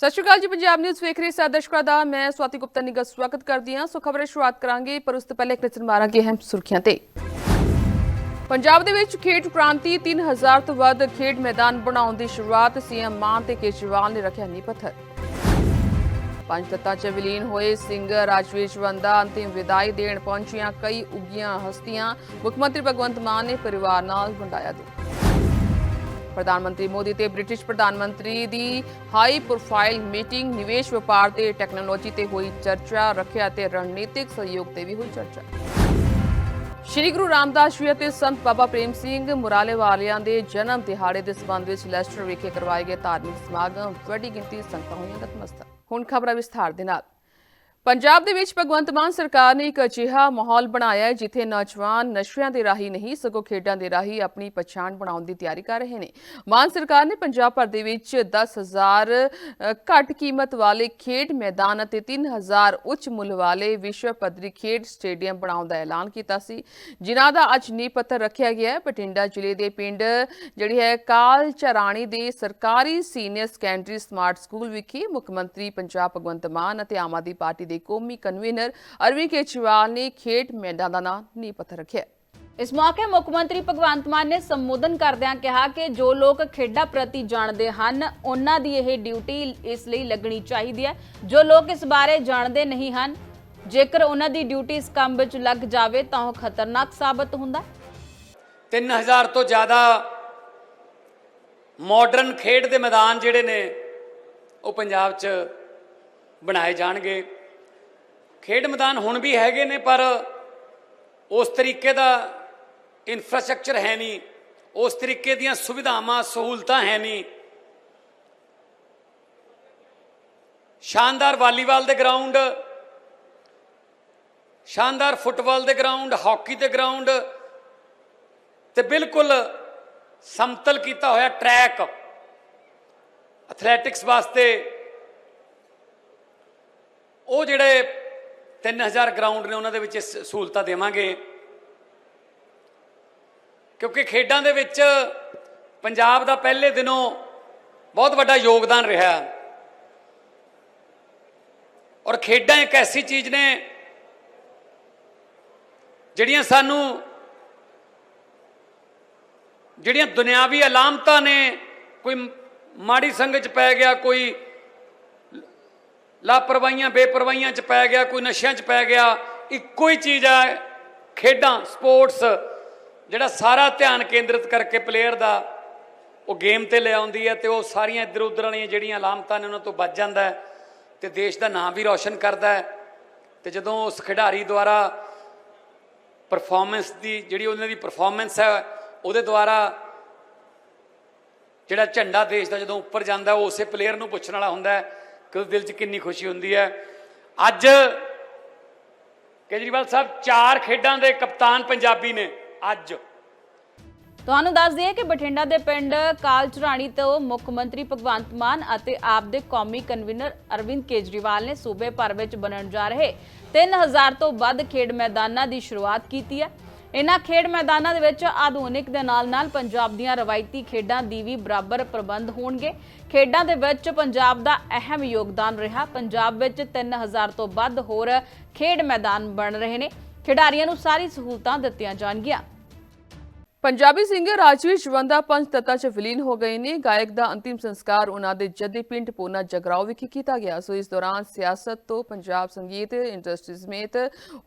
ਸਤਿ ਸ਼੍ਰੀ ਅਕਾਲ ਜੀ, ਪੰਜਾਬ ਨਿਊਜ਼ ਵੇਖ ਰਹੇ ਸਾਰੇ ਦਰਸ਼ਕਾਂ ਦਾ। ਮੈਂ ਸਵਾਤੀ ਗੁਪਤਾ ਨਿੱਘਾ ਸਵਾਗਤ ਕਰਦੀ ਹਾਂ। ਸੋ ਖਬਰੇ ਸ਼ੁਰੂਆਤ ਕਰਾਂਗੇ, ਪਰ ਉਸ ਤੋਂ ਪਹਿਲੇ ਇੱਕ ਨਜ਼ਰ ਮਾਰਾਂਗੇ ਅਹਿਮ ਸੁਰਖੀਆਂ ਤੇ। ਪੰਜਾਬ ਦੇ ਵਿੱਚ ਖੇਡ ਕ੍ਰਾਂਤੀ 3000 ਤੋਂ ਵੱਧ ਖੇਡ ਮੈਦਾਨ ਬਣਾਉਣ ਦੀ ਸ਼ੁਰੂਆਤ ਸੀਐਮ ਮਾਨ ਤੇ ਕੇਜਰੀਵਾਲ ਨੇ ਰੱਖਿਆ ਨੀਂਹ ਪੱਥਰ। ਪੰਜ ਤੱਤਾਂ 'ਚ ਵਿਲੀਨ ਹੋਏ ਸਿੰਘ ਰਾਜਵੀਰ ਜਵੰਦਾ ਅੰਤਿਮ ਵਿਦਾਈ ਦੇਣ ਪਹੁੰਚੀਆਂ। ਕਈ ਉੱਗੀਆਂ ਹਸਤੀਆਂ। ਮੁੱਖ ਮੰਤਰੀ ਭਗਵੰਤ ਮਾਨ ਨੇ ਪਰਿਵਾਰ ਨਾਲ ਵੰਡਾਇਆ ਦੁੱਖ। ਪ੍ਰਧਾਨ ਮੰਤਰੀ ਮੋਦੀ ਤੇ ਬ੍ਰਿਟਿਸ਼ ਪ੍ਰਧਾਨ ਮੰਤਰੀ ਦੀ ਹਾਈ ਪ੍ਰੋਫਾਈਲ ਮੀਟਿੰਗ, ਨਿਵੇਸ਼ ਵਪਾਰ ਤੇ ਟੈਕਨੋਲੋਜੀ ਤੇ ਹੋਈ ਚਰਚਾ, ਰੱਖਿਆ ਤੇ ਰਣਨੀਤਿਕ ਸਹਿਯੋਗ ਤੇ ਵੀ ਹੋਈ ਚਰਚਾ। ਸ਼੍ਰੀ ਗੁਰੂ ਰਾਮਦਾਸ ਜੀ ਅਤੇ ਸੰਤ ਬਾਬਾ ਪ੍ਰੇਮ ਸਿੰਘ ਮੁਰਾਲੇ ਵਾਲਿਆਂ ਦੇ ਜਨਮ ਦਿਹਾੜੇ ਦੇ ਸਬੰਧ ਵਿੱਚ ਲੈਸਟਰ ਵਿਖੇ ਕਰਵਾਏ ਗਏ ਧਾਰਮਿਕ ਸਮਾਗਮ, ਵੱਡੀ ਗਿਣਤੀ ਸੰਗਤਾਂ ਹੋਈਆਂ ਨਤਮਸਤਕ। ਹੁਣ ਖਬਰਾਂ ਵਿਸਥਾਰ ਦੇ ਨਾਲ। ਪੰਜਾਬ ਦੇ ਵਿੱਚ ਭਗਵੰਤ ਮਾਨ ਸਰਕਾਰ ਨੇ ਇੱਕ ਅਜਿਹਾ ਮਾਹੌਲ ਬਣਾਇਆ ਹੈ ਜਿੱਥੇ ਨੌਜਵਾਨ ਨਸ਼ਿਆਂ ਦੇ ਰਾਹੀਂ ਨਹੀਂ ਸਗੋਂ ਖੇਡਾਂ ਦੇ ਰਾਹੀਂ ਆਪਣੀ ਪਛਾਣ ਬਣਾਉਣ ਦੀ ਤਿਆਰੀ ਕਰ ਰਹੇ ਨੇ। ਮਾਨ ਸਰਕਾਰ ਨੇ ਪੰਜਾਬ ਭਰ ਦੇ ਵਿੱਚ 10000 ਅ, ਘੱਟ ਕੀਮਤ ਵਾਲੇ ਖੇਡ ਮੈਦਾਨ ਅਤੇ 3000 ਉੱਚ ਮੁੱਲ ਵਾਲੇ ਵਿਸ਼ਵ ਪੱਧਰੀ ਖੇਡ ਸਟੇਡੀਅਮ ਬਣਾਉਣ ਦਾ ਐਲਾਨ ਕੀਤਾ ਸੀ। ਜਿਨ੍ਹਾਂ ਦਾ ਅੱਜ ਨੀਂਹ ਪੱਥਰ ਰੱਖਿਆ ਗਿਆ ਹੈ। ਬਠਿੰਡਾ ਜ਼ਿਲ੍ਹੇ ਦੇ ਪਿੰਡ ਜਿਹੜੀ ਹੈ ਕਾਲ ਚਰਾਣੀ ਦੇ ਸਰਕਾਰੀ ਸੀਨੀਅਰ ਸੈਕੰਡਰੀ ਸਮਾਰਟ ਸਕੂਲ ਵਿਖੇ ਮੁੱਖ ਮੰਤਰੀ ਪੰਜਾਬ ਭਗਵੰਤ ਮਾਨ ਅਤੇ ਆਮ ਆਦਮੀ ਪਾਰਟੀ ਦੇ ਕੌਮੀ ਕਨਵੀਨਰ ਅਰਵਿੰਦ ਕੇਜਰੀਵਾਲ ਨੇ ਖੇਡ ਮੈਦਾਨ ਦਾ ਨਾਂ ਨੀਂਹ ਪੱਥਰ ਰੱਖਿਆ। ਇਸ ਮੌਕੇ ਮੁੱਖ ਮੰਤਰੀ ਭਗਵੰਤ ਮਾਨ ਨੇ ਸੰਬੋਧਨ ਕਰਦਿਆਂ ਕਿਹਾ ਕਿ ਜੋ ਲੋਕ ਖੇਡਾਂ ਪ੍ਰਤੀ ਜਾਣਦੇ ਹਨ ਉਹਨਾਂ ਦੀ ਇਹ ਡਿਊਟੀ ਇਸ ਲਈ ਲੱਗਣੀ ਚਾਹੀਦੀ ਹੈ। ਜੋ ਲੋਕ ਇਸ ਬਾਰੇ ਜਾਣਦੇ ਨਹੀਂ ਹਨ ਜੇਕਰ ਉਹਨਾਂ ਦੀ ਡਿਊਟੀ ਇਸ ਕੰਮ ਵਿੱਚ ਲੱਗ ਜਾਵੇ ਤਾਂ ਉਹ ਖਤਰਨਾਕ ਸਾਬਤ ਹੁੰਦਾ। ਹੈ 3000 ਤੋਂ ਜ਼ਿਆਦਾ ਮਾਡਰਨ ਖੇਡ ਦੇ ਮੈਦਾਨ ਜਿਹੜੇ ਨੇ ਉਹ ਪੰਜਾਬ 'ਚ ਬਣਾਏ ਜਾਣਗੇ। ਖੇਡ ਮੈਦਾਨ ਹੁਣ ਵੀ ਹੈਗੇ ਨੇ, ਪਰ ਉਸ ਤਰੀਕੇ ਦਾ ਇਨਫਰਾਸਟ੍ਰਕਚਰ ਹੈ ਨਹੀਂ। ਉਸ ਤਰੀਕੇ ਦੀਆਂ ਸੁਵਿਧਾਵਾਂ, ਸਹੂਲਤਾਂ ਹੈ ਨਹੀਂ। ਸ਼ਾਨਦਾਰ ਵਾਲੀਬਾਲ ਦੇ ਗਰਾਊਂਡ ਸ਼ਾਨਦਾਰ ਫੁੱਟਬਾਲ ਦੇ ਗਰਾਊਂਡ ਹਾਕੀ ਦੇ ਗਰਾਊਂਡ ਤੇ ਬਿਲਕੁਲ ਸਮਤਲ ਕੀਤਾ ਹੋਇਆ ਟਰੈਕ ਐਥਲੈਟਿਕਸ ਵਾਸਤੇ। ਉਹ ਜਿਹੜੇ 3000 ਗਰਾਊਂਡ ਨੇ ਉਹਨਾਂ ਦੇ ਵਿੱਚ ਸਹੂਲਤਾਂ ਦੇਵਾਂਗੇ। ਕਿਉਂਕਿ ਖੇਡਾਂ ਦੇ ਵਿੱਚ ਪੰਜਾਬ ਦਾ ਪਹਿਲੇ ਦਿਨੋਂ ਬਹੁਤ ਵੱਡਾ ਯੋਗਦਾਨ ਰਿਹਾ। ਔਰ ਖੇਡਾਂ ਇੱਕ ਐਸੀ ਚੀਜ਼ ਨੇ ਜਿਹੜੀਆਂ ਸਾਨੂੰ ਜਿਹੜੀਆਂ ਦੁਨਿਆਵੀ ਅਲਾਮਤਾਂ ਨੇ, ਕੋਈ ਮਾੜੀ ਸੰਗਤ ਚ ਪੈ ਗਿਆ, ਕੋਈ ਲਾਪਰਵਾਹੀਆਂ, ਬੇਪਰਵਾਹੀਆਂ ਚ ਪੈ ਗਿਆ, ਕੋਈ ਨਸ਼ਿਆਂ ਚ ਪੈ ਗਿਆ, ਇੱਕੋ ਹੀ ਚੀਜ਼ ਹੈ ਖੇਡਾਂ, ਸਪੋਰਟਸ, ਜਿਹੜਾ ਸਾਰਾ ਧਿਆਨ ਕੇਂਦਰਿਤ ਕਰਕੇ ਪਲੇਅਰ ਦਾ, ਉਹ ਗੇਮ ਤੇ ਲੈ ਆਉਂਦੀ ਹੈ ਤੇ ਉਹ ਸਾਰੀਆਂ ਇੱਧਰ ਉੱਧਰ ਵਾਲੀਆਂ ਜਿਹੜੀਆਂ ਲਾਮਤਾਂ ਨੇ ਉਹਨਾਂ ਤੋਂ ਬਚ ਜਾਂਦਾ ਹੈ ਤੇ ਦੇਸ਼ ਦਾ ਨਾਮ ਵੀ ਰੌਸ਼ਨ ਕਰਦਾ ਹੈ ਤੇ ਜਦੋਂ ਉਸ ਖਿਡਾਰੀ ਦੁਆਰਾ ਪਰਫਾਰਮੈਂਸ ਦੀ, ਜਿਹੜੀ ਉਹਨਾਂ ਦੀ ਪਰਫਾਰਮੈਂਸ ਹੈ, ਉਹਦੇ ਦੁਆਰਾ ਜਿਹੜਾ ਝੰਡਾ ਦੇਸ਼ ਦਾ ਜਦੋਂ ਉੱਪਰ ਜਾਂਦਾ, ਉਹ ਉਸੇ ਪਲੇਅਰ ਨੂੰ ਪੁੱਛਣ ਵਾਲਾ ਹੁੰਦਾ ਹੈ ਕਿ ਉਸ ਦਿਲ 'ਚ ਕਿੰਨੀ ਖੁਸ਼ੀ ਹੁੰਦੀ ਹੈ। ਅੱਜ ਕੇਜਰੀਵਾਲ ਸਾਹਿਬ ਚਾਰ ਖੇਡਾਂ ਦੇ ਕਪਤਾਨ ਪੰਜਾਬੀ ਨੇ ਅੱਜ। ਤੁਹਾਨੂੰ ਦੱਸ ਦਈਏ ਕਿ ਬਠਿੰਡਾ ਦੇ ਪਿੰਡ ਕਾਲਚਰਾਣੀ ਤੋਂ ਮੁੱਖ ਮੰਤਰੀ ਭਗਵੰਤ ਮਾਨ ਅਤੇ ਆਪ ਦੇ ਕੌਮੀ ਕਨਵੀਨਰ ਅਰਵਿੰਦ ਕੇਜਰੀਵਾਲ ਨੇ ਸੂਬੇ ਭਰ ਵਿੱਚ ਬਣਨ ਜਾ ਰਹੇ 3000 ਤੋਂ ਵੱਧ ਖੇਡ ਮੈਦਾਨਾਂ ਦੀ ਸ਼ੁਰੂਆਤ ਕੀਤੀ ਹੈ। ਇਨ੍ਹਾਂ ਖੇਡ ਮੈਦਾਨਾਂ ਦੇ ਵਿੱਚ ਆਧੁਨਿਕ ਦੇ ਨਾਲ-ਨਾਲ ਪੰਜਾਬ ਦੀਆਂ ਰਵਾਇਤੀ ਖੇਡਾਂ ਦੀ ਵੀ ਬਰਾਬਰ ਪ੍ਰਬੰਧ ਹੋਣਗੇ। ਖੇਡਾਂ ਦੇ ਵਿੱਚ ਪੰਜਾਬ ਦਾ ਅਹਿਮ ਯੋਗਦਾਨ ਰਿਹਾ। ਪੰਜਾਬ ਵਿੱਚ 3000 ਤੋਂ ਵੱਧ ਹੋਰ ਖੇਡ ਮੈਦਾਨ ਬਣ ਰਹੇ ਨੇ। ਖਿਡਾਰੀਆਂ ਨੂੰ ਸਾਰੀ ਸਹੂਲਤਾਂ ਦਿੱਤੀਆਂ ਜਾਣਗੀਆਂ। ਪੰਜਾਬੀ ਸਿੰਗਰ ਰਾਜਵੀਰ ਜਵੰਦਾ ਪੰਜ ਤੱਤਾਂ 'ਚ ਵਿਲੀਨ ਹੋ ਗਏ ਨੇ। ਗਾਇਕ ਦਾ ਅੰਤਿਮ ਸੰਸਕਾਰ ਉਹਨਾਂ ਦੇ ਜੱਦੀ ਪਿੰਡ ਪੋਨਾ ਜਗਰਾਓ ਵਿਖੇ ਕੀਤਾ ਗਿਆ। ਸੋ ਇਸ ਦੌਰਾਨ ਸਿਆਸਤ ਤੋਂ ਪੰਜਾਬ ਸੰਗੀਤ, ਇੰਡਸਟਰੀ ਸਮੇਤ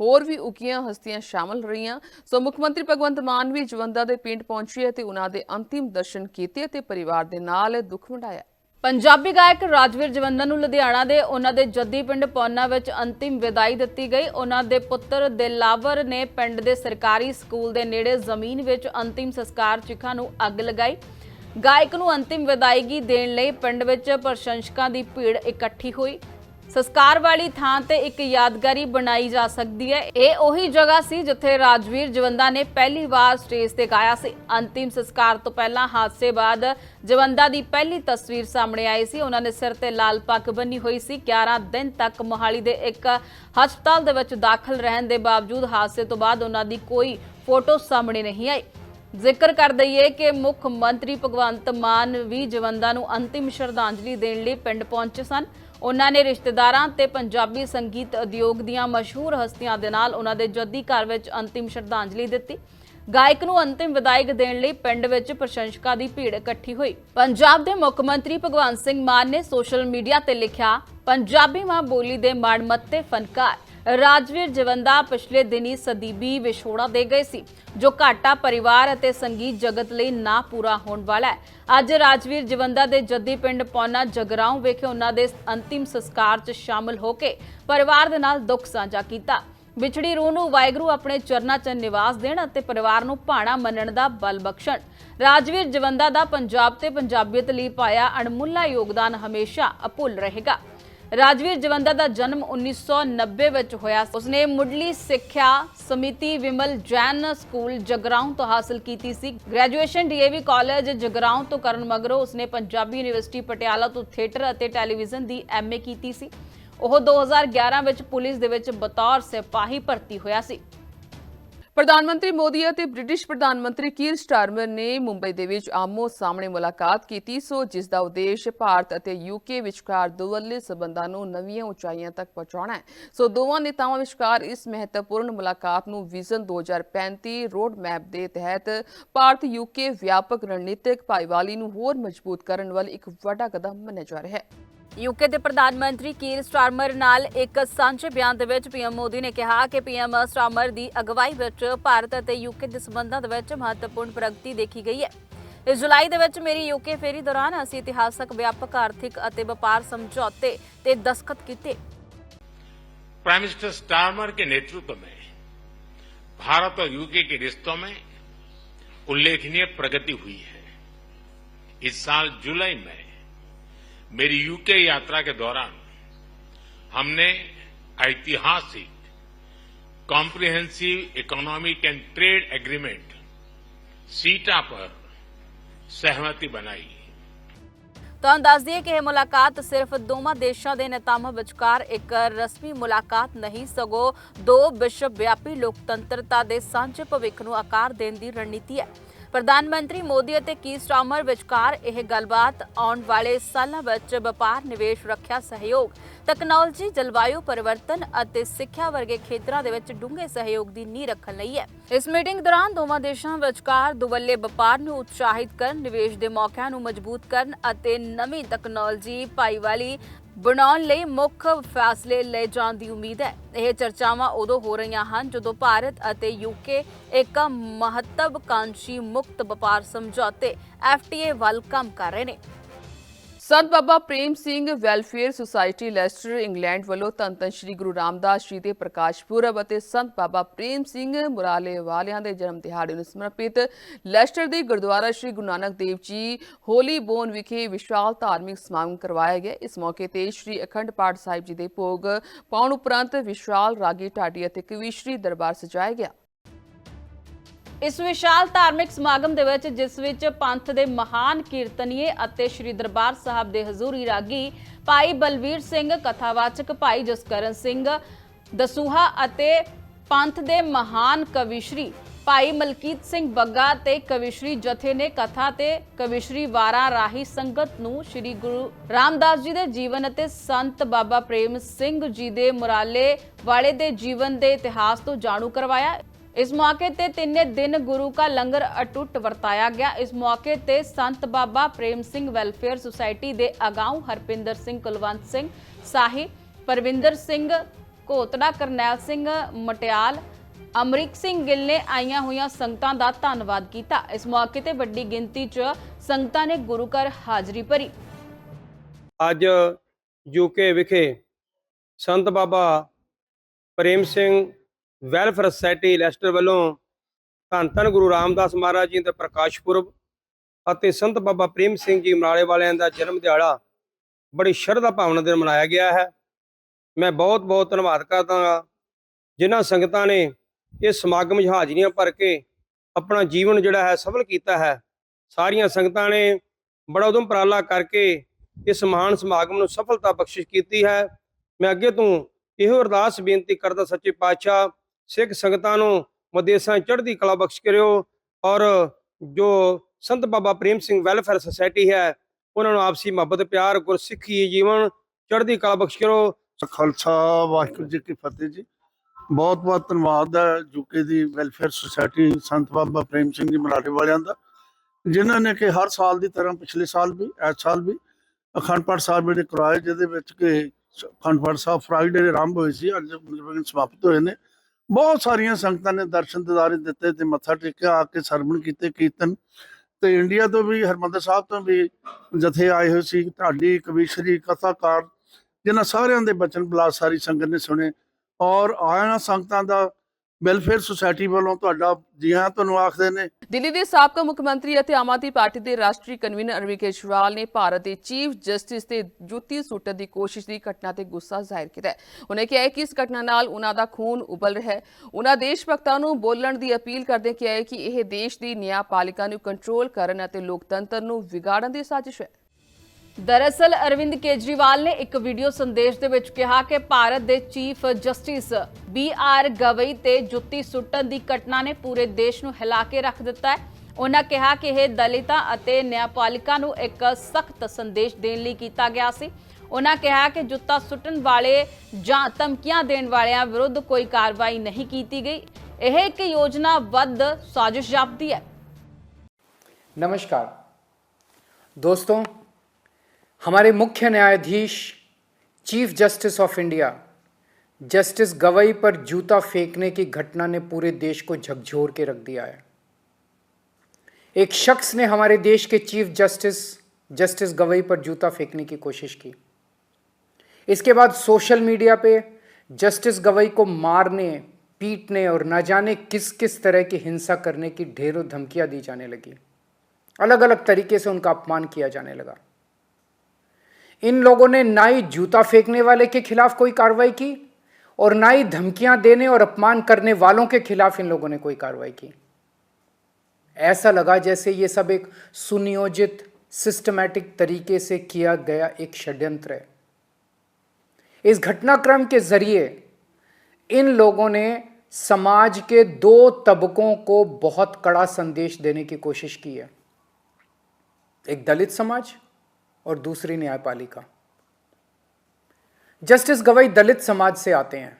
ਹੋਰ ਵੀ ਉਕੀਆਂ ਹਸਤੀਆਂ ਸ਼ਾਮਲ ਰਹੀਆਂ। ਸੋ ਮੁੱਖ ਮੰਤਰੀ ਭਗਵੰਤ ਮਾਨ ਵੀ ਜਵੰਦਾ ਦੇ ਪਿੰਡ ਪਹੁੰਚੇ ਅਤੇ ਉਹਨਾਂ ਦੇ ਅੰਤਿਮ ਦਰਸ਼ਨ ਕੀਤੇ ਅਤੇ ਪਰਿਵਾਰ ਦੇ ਨਾਲ ਦੁੱਖ ਵੰਡਾਇਆ। ਪੰਜਾਬੀ ਗਾਇਕ ਰਾਜਵੀਰ ਜਵੰਦਾ ਨੂੰ ਲੁਧਿਆਣਾ ਦੇ ਉਹਨਾਂ ਦੇ ਜੱਦੀ ਪਿੰਡ ਪੌਨਾ ਵਿੱਚ ਅੰਤਿਮ ਵਿਦਾਈ ਦਿੱਤੀ ਗਈ। ਉਹਨਾਂ ਦੇ ਪੁੱਤਰ ਦਿਲਾਵਰ ਨੇ ਪਿੰਡ ਦੇ ਸਰਕਾਰੀ ਸਕੂਲ ਦੇ ਨੇੜੇ ਜ਼ਮੀਨ ਵਿੱਚ ਅੰਤਿਮ ਸੰਸਕਾਰ ਚਿਖਾ ਨੂੰ ਅੱਗ ਲਗਾਈ। ਗਾਇਕ ਨੂੰ ਅੰਤਿਮ ਵਿਦਾਇਗੀ ਦੇਣ ਲਈ ਪਿੰਡ ਵਿੱਚ ਪ੍ਰਸ਼ੰਸਕਾਂ ਦੀ ਭੀੜ ਇਕੱਠੀ ਹੋਈ। ਸੰਸਕਾਰ ਵਾਲੀ ਥਾਂ ਤੇ ਇੱਕ ਯਾਦਗਾਰੀ ਬਣਾਈ ਜਾ ਸਕਦੀ ਹੈ। ਇਹ ਉਹੀ ਜਗ੍ਹਾ ਸੀ ਜਿੱਥੇ ਰਾਜਵੀਰ ਜਵੰਦਾ ਨੇ ਪਹਿਲੀ ਵਾਰ ਸਟੇਜ ਤੇ ਗਾਇਆ ਸੀ। ਅੰਤਿਮ ਸੰਸਕਾਰ ਤੋਂ ਪਹਿਲਾਂ ਹਾਦਸੇ ਬਾਅਦ ਜਵੰਦਾ ਦੀ ਪਹਿਲੀ ਤਸਵੀਰ ਸਾਹਮਣੇ ਆਈ ਸੀ। ਉਹਨਾਂ ਨੇ ਸਿਰ ਤੇ ਲਾਲ ਪੱਗ ਬੰਨੀ ਹੋਈ ਸੀ। 11 ਦਿਨ ਤੱਕ ਮੋਹਾਲੀ ਦੇ ਇੱਕ ਹਸਪਤਾਲ ਦੇ ਵਿੱਚ ਦਾਖਲ ਰਹਿਣ ਦੇ ਬਾਵਜੂਦ ਹਾਦਸੇ ਤੋਂ ਬਾਅਦ ਉਹਨਾਂ ਦੀ ਕੋਈ ਫੋਟੋ ਸਾਹਮਣੇ ਨਹੀਂ ਆਈ। ਜ਼ਿਕਰ ਕਰ ਦਈਏ ਕਿ ਮੁੱਖ ਮੰਤਰੀ ਭਗਵੰਤ ਮਾਨ ਵੀ ਜਵੰਦਾ ਨੂੰ ਅੰਤਿਮ ਸ਼ਰਧਾਂਜਲੀ ਦੇਣ ਲਈ ਪਿੰਡ ਪਹੁੰਚੇ ਸਨ। ਉਹਨਾਂ ਨੇ ਰਿਸ਼ਤੇਦਾਰਾਂ ਤੇ ਪੰਜਾਬੀ ਸੰਗੀਤ ਉਦਯੋਗ ਦੀਆਂ ਮਸ਼ਹੂਰ ਹਸਤੀਆਂ ਦੇ ਨਾਲ ਉਹਨਾਂ ਦੇ ਜੱਦੀ ਘਰ ਵਿੱਚ ਅੰਤਿਮ ਸ਼ਰਧਾਂਜਲੀ ਦਿੱਤੀ। ਗਾਇਕ ਨੂੰ ਅੰਤਿਮ ਵਿਦਾਇਗ ਦੇਣ ਲਈ ਪਿੰਡ ਵਿੱਚ ਪ੍ਰਸ਼ੰਸਕਾਂ ਦੀ ਭੀੜ ਇਕੱਠੀ ਹੋਈ। ਪੰਜਾਬ ਦੇ ਮੁੱਖ ਮੰਤਰੀ ਭਗਵੰਤ ਸਿੰਘ ਮਾਨ ਨੇ ਸੋਸ਼ਲ ਮੀਡੀਆ ਤੇ ਲਿਖਿਆ, ਪੰਜਾਬੀ ਮਾਂ ਬੋਲੀ ਦੇ ਮੜਮੱਤੇ ਫਨਕਾਰ। ਰਾਜਵੀਰ ਜਵੰਦਾ ਪਿਛਲੇ ਦਿਨੀ ਸਦੀਬੀ ਵਿਛੋੜਾ ਦੇ ਗਏ ਸੀ, ਜੋ ਘਾਟਾ ਪਰਿਵਾਰ ਅਤੇ ਸੰਗੀਤ ਜਗਤ ਲਈ ਨਾ ਪੂਰਾ ਹੋਣ ਵਾਲਾ ਹੈ। ਅੱਜ ਰਾਜਵੀਰ ਜਵੰਦਾ ਦੇ ਜੱਦੀ ਪਿੰਡ ਪੌਨਾ ਜਗਰਾਉਂ ਵਿਖੇ ਉਹਨਾਂ ਦੇ ਅੰਤਿਮ ਸੰਸਕਾਰ 'ਚ ਸ਼ਾਮਲ ਹੋ ਕੇ ਪਰਿਵਾਰ ਦੇ ਨਾਲ ਦੁੱਖ ਸਾਂਝਾ ਕੀਤਾ। ਵਿਛੜੀ ਰੂਹ ਨੂੰ ਵਾਹਿਗੁਰੂ ਆਪਣੇ ਚਰਨਾਂ 'ਚ ਨਿਵਾਸ ਦੇਣ ਅਤੇ ਪਰਿਵਾਰ ਨੂੰ ਭਾਣਾ ਮੰਨਣ ਦਾ ਬਲ ਬਖਸ਼ਣ। ਰਾਜਵੀਰ ਜਵੰਦਾ ਦਾ ਪੰਜਾਬ ਤੇ ਪੰਜਾਬੀਅਤ ਲਈ ਪਾਇਆ ਅਣਮੁੱਲਾ ਯੋਗਦਾਨ ਹਮੇਸ਼ਾ ਅਭੁੱਲ ਰਹੇਗਾ। ਰਾਜਵੀਰ ਜਵੰਦਾ ਦਾ ਜਨਮ 1990 ਵਿੱਚ ਹੋਇਆ ਉਸਨੇ ਮੁੱਢਲੀ ਸਿੱਖਿਆ ਸਮਿਤੀ ਵਿਮਲ ਜੈਨ ਸਕੂਲ ਜਗਰਾਉਂ ਤੋਂ ਹਾਸਲ ਕੀਤੀ ਸੀ। ਗ੍ਰੈਜੂਏਸ਼ਨ ਡੀਏਵੀ ਕਾਲਜ ਜਗਰਾਉਂ ਤੋਂ ਕਰਨ ਮਗਰੋਂ ਉਸਨੇ ਪੰਜਾਬੀ ਯੂਨੀਵਰਸਿਟੀ ਪਟਿਆਲਾ ਤੋਂ ਥੀਏਟਰ ਅਤੇ ਟੈਲੀਵਿਜ਼ਨ ਦੀ ਐਮਏ ਕੀਤੀ ਸੀ। ਉਹ 2011 ਵਿੱਚ ਪੁਲਿਸ ਦੇ ਵਿੱਚ ਬਤੌਰ ਸਿਪਾਹੀ ਭਰਤੀ ਹੋਇਆ ਸੀ। ਪ੍ਰਧਾਨ ਮੰਤਰੀ ਮੋਦੀ ਅਤੇ ਬ੍ਰਿਟਿਸ਼ ਪ੍ਰਧਾਨ ਮੰਤਰੀ ਕੀਰ ਸਟਾਰਮਰ ਨੇ ਮੁੰਬਈ ਦੇ ਵਿੱਚ ਆਮੋ ਸਾਹਮਣੇ ਮੁਲਾਕਾਤ ਕੀਤੀ। ਸੋ ਜਿਸ ਦਾ ਉਦੇਸ਼ ਭਾਰਤ ਅਤੇ ਯੂਕੇ ਵਿਚਕਾਰ ਦੁਵੱਲੇ ਸਬੰਧਾਂ ਨੂੰ ਨਵੀਆਂ ਉਚਾਈਆਂ ਤੱਕ ਪਹੁੰਚਾਉਣਾ ਹੈ। ਸੋ ਦੋਵਾਂ ਨੇਤਾਵਾਂ ਵਿਚਕਾਰ ਇਸ ਮਹੱਤਵਪੂਰਨ ਮੁਲਾਕਾਤ ਨੂੰ ਵਿਜ਼ਨ 2035 ਰੋਡ ਮੈਪ ਦੇ ਤਹਿਤ ਭਾਰਤ ਯੂਕੇ ਵਿਆਪਕ ਰਣਨੀਤਿਕ ਭਾਈਵਾਲੀ ਨੂੰ ਹੋਰ ਮਜ਼ਬੂਤ ਕਰਨ ਵੱਲ ਇੱਕ ਵੱਡਾ ਕਦਮ ਮੰਨਿਆ ਜਾ ਰਿਹਾ ਹੈ। ਯੂਕੇ ਦੇ ਪ੍ਰਧਾਨ ਮੰਤਰੀ ਕੀਰ ਸਟਾਰਮਰ ਨਾਲ ਇੱਕ ਸਾਂਝੇ ਬਿਆਨ ਦੇ ਵਿੱਚ ਪੀਐਮ ਮੋਦੀ ਨੇ ਕਿਹਾ ਕਿ ਪੀਐਮ ਸਟਾਰਮਰ ਦੀ ਅਗਵਾਈ ਵਿੱਚ ਭਾਰਤ ਅਤੇ ਯੂਕੇ ਦੇ ਸਬੰਧਾਂ ਦੇ ਵਿੱਚ ਮਹੱਤਵਪੂਰਨ ਪ੍ਰਗਤੀ ਦੇਖੀ ਗਈ ਹੈ ਇਸ ਜੁਲਾਈ ਦੇ ਵਿੱਚ ਮੇਰੀ ਯੂਕੇ ਫੇਰੀ ਦੌਰਾਨ ਅਸੀਂ ਇਤਿਹਾਸਕ ਵਿਆਪਕ ਆਰਥਿਕ ਅਤੇ ਵਪਾਰ ਸਮਝੌਤੇ ਤੇ ਦਸਖਤ ਕੀਤੇ प्राइम मिनिस्टर स्टारमर के नेतृत्व में भारत और यूके के रिश्तों में उल्लेखनीय प्रगति हुई है इस साल जुलाई में मेरी यूके यात्रा के दौरान हमने ऐतिहासिक comprehensive economic and trade agreement CETA पर सहमति बनाई ਤੁਹਾਨੂੰ ਦੱਸ ਦਈਏ ਕਿ ਇਹ ਮੁਲਾਕਾਤ ਸਿਰਫ ਦੋਵਾਂ ਦੇਸ਼ਾਂ ਦੇ ਨੇਤਾਵਾਂ ਵਿਚਕਾਰ ਇੱਕ ਰਸਮੀ ਮੁਲਾਕਾਤ ਨਹੀਂ ਸਗੋਂ ਦੋ ਵਿਸ਼ਵ ਵਿਆਪੀ ਲੋਕਤੰਤਰਤਾ ਦੇ ਸਾਂਝੇ ਭਵਿੱਖ ਨੂੰ ਆਕਾਰ ਦੇਣ ਦੀ ਰਣਨੀਤੀ ਹੈ ਪ੍ਰਧਾਨ ਮੰਤਰੀ ਮੋਦੀ ਅਤੇ ਕੀ ਸਟਾਰਮਰ ਵਿਚਕਾਰ ਇਹ ਗੱਲਬਾਤ ਆਉਣ ਵਾਲੇ ਸਾਲਾਂ ਵਿੱਚ ਵਪਾਰ, ਨਿਵੇਸ਼, ਰੱਖਿਆ, ਸਹਿਯੋਗ, ਤਕਨਾਲੋਜੀ, ਜਲਵਾਯੂ ਪਰਿਵਰਤਨ ਅਤੇ ਸਿੱਖਿਆ ਵਰਗੇ ਖੇਤਰਾਂ ਦੇ ਵਿੱਚ ਡੂੰਘੇ ਸਹਿਯੋਗ ਦੀ ਨੀਂਹ ਰੱਖਣ ਲਈ ਹੈ। ਇਸ ਮੀਟਿੰਗ ਦੌਰਾਨ ਦੋਵਾਂ ਦੇਸ਼ਾਂ ਵਿਚਕਾਰ ਦੁਵੱਲੇ ਵਪਾਰ ਨੂੰ ਉਤਸ਼ਾਹਿਤ ਕਰਨ, ਨਿਵੇਸ਼ ਦੇ ਮੌਕਿਆਂ ਨੂੰ ਮਜ਼ਬੂਤ ਕਰਨ ਅਤੇ ਨਵੀਂ ਤਕਨਾਲੋਜੀ ਭਾਈਵਾਲੀ ਬਣਾਉਣ ਲਈ ਮੁੱਖ ਫੈਸਲੇ ਲਏ ਜਾਣ ਦੀ ਉਮੀਦ ਹੈ। ਇਹ ਚਰਚਾਵਾਂ ਉਦੋਂ ਹੋ ਰਹੀਆਂ ਹਨ ਜਦੋਂ ਭਾਰਤ ਅਤੇ ਯੂਕੇ ਇੱਕ ਮਹੱਤਵਕਾਂਸ਼ੀ ਮੁਕਤ ਵਪਾਰ ਸਮਝੌਤੇ ਐਫਟੀਏ ਵੱਲ ਕੰਮ ਕਰ ਰਹੇ ਨੇ। Sant Baba Prem Singh welfare society Leicester England ਵੱਲੋਂ ਧੰਨ ਧੰਨ ਸ੍ਰੀ ਗੁਰੂ ਰਾਮਦਾਸ ਜੀ ਦੇ ਪ੍ਰਕਾਸ਼ ਪੁਰਬ ਅਤੇ ਸੰਤ ਬਾਬਾ ਪ੍ਰੇਮ ਸਿੰਘ ਮੁਰਾਲੇ ਵਾਲਿਆਂ ਦੇ ਜਨਮ ਦਿਹਾੜੇ ਨੂੰ ਸਮਰਪਿਤ ਲੈਸਟਰ ਦੇ ਗੁਰਦੁਆਰਾ ਸ੍ਰੀ ਗੁਰੂ ਨਾਨਕ ਦੇਵ ਜੀ, ਹੋਲੀ ਬੋਨ ਵਿਖੇ ਵਿਸ਼ਾਲ ਧਾਰਮਿਕ ਸਮਾਗਮ ਕਰਵਾਇਆ ਗਿਆ। ਇਸ ਮੌਕੇ ਤੇ ਸ੍ਰੀ ਅਖੰਡ ਪਾਠ ਸਾਹਿਬ ਜੀ ਦੇ ਭੋਗ ਪਾਉਣ ਉਪਰੰਤ ਵਿਸ਼ਾਲ ਰਾਗੀ ਢਾਡੀ ਅਤੇ ਕਵੀ ਕਵੀਸ਼ਰੀ ਦਰਬਾਰ ਸਜਾਇਆ ਗਿਆ। ਇਸ ਵਿਸ਼ਾਲ ਧਾਰਮਿਕ ਸਮਾਗਮ ਦੇ ਵਿੱਚ ਜਿਸ ਵਿੱਚ ਪੰਥ ਦੇ ਮਹਾਨ ਕੀਰਤਨੀਏ ਅਤੇ ਸ੍ਰੀ ਦਰਬਾਰ ਸਾਹਿਬ ਦੇ ਹਜ਼ੂਰੀ ਰਾਗੀ ਭਾਈ ਬਲਵੀਰ ਸਿੰਘ, ਕਥਾਵਾਚਕ ਭਾਈ ਜਸਕਰਨ ਸਿੰਘ, ਦਸੂਹਾ ਅਤੇ ਪੰਥ ਦੇ ਮਹਾਨ ਕਵਿਸ਼ਰੀ ਭਾਈ ਮਲਕੀਤ ਸਿੰਘ ਬੱਗਾ ਤੇ ਕਵਿਸ਼ਰੀ ਜਥੇ ਨੇ ਕਥਾ ਤੇ ਕਵਿਸ਼ਰੀ ਵਾਰਾਂ ਰਾਹੀ ਸੰਗਤ ਨੂੰ ਸ੍ਰੀ ਗੁਰੂ ਰਾਮਦਾਸ ਜੀ ਦੇ ਜੀਵਨ ਅਤੇ ਸੰਤ ਬਾਬਾ ਪ੍ਰੇਮ ਸਿੰਘ ਜੀ ਦੇ ਮੁਰਾਲੇ ਵਾਲੇ ਦੇ ਜੀਵਨ ਦੇ ਇਤਿਹਾਸ ਤੋਂ ਜਾਣੂ ਕਰਵਾਇਆ। ਇਸ ਮੌਕੇ ਤੇ ਤਿੰਨੇ ਦਿਨ ਗੁਰੂ ਕਾ ਲੰਗਰ ਅਟੁੱਟ ਵਰਤਾਇਆ ਗਿਆ। ਇਸ ਮੌਕੇ ਤੇ ਸੰਤ ਬਾਬਾ ਪ੍ਰੇਮ ਸਿੰਘ ਵੈਲਫੇਅਰ ਸੁਸਾਇਟੀ ਦੇ ਅਗਾਊਂ ਹਰਪਿੰਦਰ ਸਿੰਘ ਕੁਲਵੰਤ ਸਿੰਘ, ਸਾਹੀ ਪਰਵਿੰਦਰ ਸਿੰਘ ਕੋਤੜਾ ਕਰਨੈਲ ਸਿੰਘ ਮਟਿਆਲ, ਅਮਰੀਕ ਸਿੰਘ ਗਿੱਲ ਨੇ ਆਈਆਂ ਹੋਈਆਂ ਸੰਗਤਾਂ ਦਾ ਧੰਨਵਾਦ ਕੀਤਾ। ਇਸ ਮੌਕੇ ਤੇ ਵੱਡੀ ਗਿਣਤੀ 'ਚ ਸੰਗਤਾਂ ਨੇ ਗੁਰੂ ਘਰ ਹਾਜ਼ਰੀ ਭਰੀ। ਅੱਜ ਯੂਕੇ ਵਿਖੇ Sant Baba Prem Singh welfare society Leicester ਵੱਲੋਂ ਧੰਨ ਧੰਨ ਗੁਰੂ ਰਾਮਦਾਸ ਮਹਾਰਾਜ ਜੀ ਦਾ ਪ੍ਰਕਾਸ਼ ਪੁਰਬ ਅਤੇ ਸੰਤ ਬਾਬਾ ਪ੍ਰੇਮ ਸਿੰਘ ਜੀ ਮਰਾਲੇ ਵਾਲਿਆਂ ਦਾ ਜਨਮ ਦਿਹਾੜਾ ਬੜੀ ਸ਼ਰਧਾ ਭਾਵਨਾ ਦੇ ਨਾਲ ਮਨਾਇਆ ਗਿਆ ਹੈ। ਮੈਂ ਬਹੁਤ ਬਹੁਤ ਧੰਨਵਾਦ ਕਰਦਾ ਹਾਂ ਜਿਨ੍ਹਾਂ ਸੰਗਤਾਂ ਨੇ ਇਹ ਸਮਾਗਮ 'ਚ ਹਾਜ਼ਰੀਆਂ ਭਰ ਕੇ ਆਪਣਾ ਜੀਵਨ ਜਿਹੜਾ ਹੈ ਸਫਲ ਕੀਤਾ ਹੈ। ਸਾਰੀਆਂ ਸੰਗਤਾਂ ਨੇ ਬੜਾ ਉਦਮ ਉਪਰਾਲਾ ਕਰਕੇ ਇਸ ਮਹਾਨ ਸਮਾਗਮ ਨੂੰ ਸਫਲਤਾ ਬਖਸ਼ਿਸ਼ ਕੀਤੀ ਹੈ। ਮੈਂ ਅੱਗੇ ਤੋਂ ਇਹੋ ਅਰਦਾਸ ਬੇਨਤੀ ਕਰਦਾ ਸੱਚੇ ਪਾਤਸ਼ਾਹ ਸਿੱਖ ਸੰਗਤਾਂ ਨੂੰ ਮਦੇਸਾਂ ਚੜ੍ਹਦੀ ਕਲਾ ਬਖਸ਼ ਕਰਿਓ ਔਰ ਜੋ ਸੰਤ ਬਾਬਾ ਪ੍ਰੇਮ ਸਿੰਘ ਵੈਲਫੇਅਰ ਸੁਸਾਇਟੀ ਹੈ, ਉਹਨਾਂ ਨੂੰ ਆਪਸੀ ਮੁਹੱਬਤ, ਪਿਆਰ, ਗੁਰਸਿੱਖੀ, ਜੀਵਨ ਚੜ੍ਹਦੀ ਕਲਾ ਬਖਸ਼ ਕਰੋ। ਖਾਲਸਾ, ਵਾਹਿਗੁਰੂ ਜੀ ਕੀ ਫਤਿਹ ਜੀ। ਬਹੁਤ ਬਹੁਤ ਧੰਨਵਾਦ ਹੈ ਯੂਕੇ ਦੀ ਵੈਲਫੇਅਰ ਸੁਸਾਇਟੀ ਸੰਤ ਬਾਬਾ ਪ੍ਰੇਮ ਸਿੰਘ ਜੀ ਮਰਾਠੇ ਵਾਲਿਆਂ ਦਾ, ਜਿਨ੍ਹਾਂ ਨੇ ਕਿ ਹਰ ਸਾਲ ਦੀ ਤਰ੍ਹਾਂ ਪਿਛਲੇ ਸਾਲ ਵੀ, ਇਸ ਸਾਲ ਵੀ ਅਖੰਡ ਪਾਠ ਸਾਹਿਬ ਜਿਹੜੇ ਕਰਵਾਏ ਜਿਹਦੇ ਵਿੱਚ ਕਿ ਅਖੰਡ ਪਾਠ ਸਾਹਿਬ ਫਰਾਈਡੇ ਆਰੰਭ ਹੋਏ ਸੀ, ਅੱਜ ਸਮਾਪਤ ਹੋਏ ਨੇ। ਬਹੁਤ ਸਾਰੀਆਂ ਸੰਗਤਾਂ ਨੇ ਦਰਸ਼ਨ ਦਿਦਾਰੇ ਦਿੱਤੇ ਤੇ ਮੱਥਾ ਟੇਕਿਆ, ਆ ਕੇ ਸਰਵਣ ਕੀਤੇ, ਕੀਰਤਨ। ਤੇ ਇੰਡੀਆ ਤੋਂ ਵੀ, ਹਰਮੰਦਰ ਸਾਹਿਬ ਤੋਂ ਵੀ ਜਥੇ ਆਏ ਹੋਏ ਸੀ। ਢਾਡੀ ਕਵੀਸ਼ਰੀ, ਕਥਾਕਾਰ, ਜਿਨ੍ਹਾਂ ਸਾਰਿਆਂ ਦੇ ਬਚਨ ਬਲਾਸ ਸਾਰੀ ਸੰਗਤ ਨੇ ਸੁਣੇ। ਔਰ ਆਇਆਂ ਸੰਗਤਾਂ ਦਾ ਵੈਲਫੇਅਰ ਸੁਸਾਇਟੀ ਵੱਲੋਂ ਤੁਹਾਡਾ, ਜੀ ਹਾਂ, ਤੁਹਾਨੂੰ ਆਖਦੇ ਨੇ। ਦਿੱਲੀ ਦੇ ਸਾਬਕਾ ਮੁੱਖ ਮੰਤਰੀ ਅਤੇ ਆਮ ਆਦਮੀ ਪਾਰਟੀ ਦੇ ਰਾਸ਼ਟਰੀ ਕਨਵੀਨਰ ਅਰਵਿੰਦ ਕੇਜਰੀਵਾਲ ਨੇ ਭਾਰਤ ਦੇ ਚੀਫ ਜਸਟਿਸ ਤੇ ਜੁੱਤੀ ਸੁੱਟਣ ਦੀ ਕੋਸ਼ਿਸ਼ ਦੀ ਘਟਨਾ ਤੇ ਗੁੱਸਾ ਜ਼ਾਹਿਰ ਕੀਤਾ ਉਹਨੇ ਕਿਹਾ ਕਿ ਇਸ ਘਟਨਾ ਨਾਲ ਉਹਨਾਂ ਦਾ ਖੂਨ ਉਬਲ ਰਿਹਾ ਹੈ। ਉਹਨਾਂ ਦੇਸ਼ ਭਗਤਾਂ ਨੂੰ ਬੋਲਣ ਦੀ ਅਪੀਲ ਕਰਦੇ ਕਿਹਾ ਕਿ ਇਹ ਦੇਸ਼ ਦੀ ਨਿਆਂਪਾਲਿਕਾ ਨੂੰ ਕੰਟਰੋਲ ਕਰਨ ਅਤੇ ਲੋਕਤੰਤਰ ਨੂੰ ਵਿਗਾੜਨ ਦੀ ਸਾਜ਼ਿਸ਼ ਹੈ। ਦਰਅਸਲ ਅਰਵਿੰਦ ਕੇਜਰੀਵਾਲ ਨੇ ਇੱਕ ਵੀਡੀਓ ਸੰਦੇਸ਼ ਦੇ ਵਿੱਚ ਕਿਹਾ ਕਿ ਭਾਰਤ ਦੇ chief justice B R Gavai ਤੇ ਜੁੱਤੀ ਸੁੱਟਣ ਦੀ ਘਟਨਾ ਨੇ ਪੂਰੇ ਦੇਸ਼ ਨੂੰ ਹਿਲਾ ਕੇ ਰੱਖ ਦਿੱਤਾ ਹੈ। ਉਹਨਾਂ ਕਿਹਾ ਕਿ ਇਹ ਦਲਿਤਾਂ ਅਤੇ ਨਿਆਂਪਾਲਿਕਾ ਨੂੰ ਇੱਕ ਸਖਤ ਸੰਦੇਸ਼ ਦੇਣ ਲਈ ਕੀਤਾ ਗਿਆ ਸੀ। ਉਹਨਾਂ ਕਿਹਾ ਕਿ ਜੁੱਤਾ ਸੁੱਟਣ ਵਾਲੇ ਜਾਂ ਧਮਕੀਆਂ ਦੇਣ ਵਾਲਿਆਂ ਵਿਰੁੱਧ ਕੋਈ ਕਾਰਵਾਈ ਨਹੀਂ ਕੀਤੀ ਗਈ। ਇਹ ਇੱਕ ਯੋਜਨਾ ਵੱਧ ਸਾਜ਼ਿਸ਼ ਜਾਪਦੀ ਹੈ। ਨਮਸਕਾਰ। ਦੋਸਤੋ हमारे मुख्य न्यायाधीश, chief justice of India, justice Gavai पर जूता फेंकने की घटना ने पूरे देश को झकझोर के रख दिया है। एक शख्स ने हमारे देश के चीफ जस्टिस जस्टिस गवई पर जूता फेंकने की कोशिश की। इसके बाद सोशल मीडिया पे जस्टिस गवई को मारने, पीटने और न जाने किस किस तरह की हिंसा करने की ढेरों धमकियाँ दी जाने लगी। अलग अलग तरीके से उनका अपमान किया जाने लगा। इन लोगों ने ना ही जूता फेंकने वाले के खिलाफ कोई कार्रवाई की और ना ही धमकियाँ देने और अपमान करने वालों के खिलाफ इन लोगों ने कोई कार्रवाई की। ऐसा लगा जैसे ये सब एक सुनियोजित सिस्टमैटिक तरीके से किया गया एक षड्यंत्र है। इस घटनाक्रम के ज़रिए इन लोगों ने समाज के दो तबकों को बहुत कड़ा संदेश देने की कोशिश की है। एक दलित समाज और दूसरी न्यायपालिका। जस्टिस गवाई दलित समाज से आते हैं।